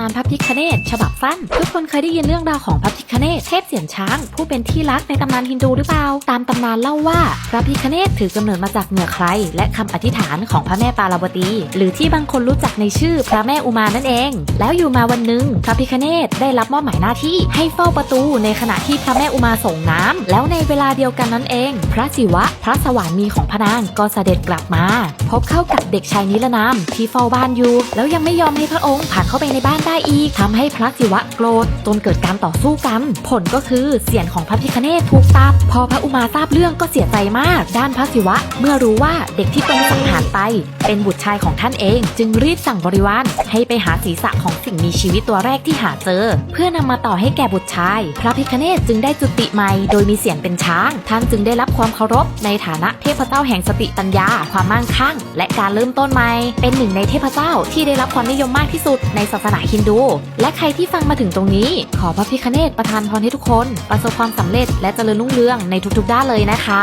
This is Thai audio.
นามพระพิคเนตฉบับสั้นทุกคนเคยได้ยินเรื่องราวของพระพิคเนตเทพเสียนช้าง ผู้เป็นที่รักในตำนานฮินดูหรือเปล่า ตามตำนานเล่าว่า พระพิคเนตถือกำเนิดมาจากเหนือใคร และคำอธิษฐานของพระแม่ปาราบตี หรือที่บางคนรู้จักในชื่อพระแม่อุมานั่นเอง แล้วอยู่มาวันหนึ่งพระพิคเนตได้รับมอบหมายหน้าที่ให้เฝ้าประตูในขณะที่พระแม่อุมาส่งน้ำแล้วในเวลาเดียวกันนั้นเอง พระศิวะ พระสวามีของพระนางก็เสด็จกลับมา พบเข้ากับเด็กชายนิรนามที่เฝ้าบ้านอยู่ แล้วยังไม่ยอมให้พระองค์ผ่านเข้าไปในบ้านได้อีกทำให้พระศิวะโกรธจนเกิดการต่อสู้กัน ผลก็คือเสียนของพระพิคเนตถูกตับพอพระอุมาทราบเรื่องก็เสียใจมาก ด้านพระศิวะ เมื่อรู้ว่าเด็กที่ตนสังหารไป เป็นบุตรชายของท่านเอง จึงรีบสั่งบริวารให้ไปหาศีรษะของสิ่งมีชีวิตตัวแรกที่หาเจอ เพื่อนำมาต่อให้แก่บุตรชาย พระพิคเนตจึงได้จุติใหม่โดยมีเสียงเป็นช้าง ท่านจึงได้รับความเคารพในฐานะเทพเจ้าแห่งสติปัญญา ความมั่งคั่ง และการเริ่มต้นใหม่ เป็นหนึ่งในเทพเจ้าที่ได้รับความนิยมมากที่สุดในศาสนาฮินดู และใครที่ฟังมาถึงตรงนี้ ขอพระพิคเนตประทานพรให้ทุกคน ประสบความสำเร็จและเจริญรุ่งเรืองในทุกๆด้านเลยนะคะ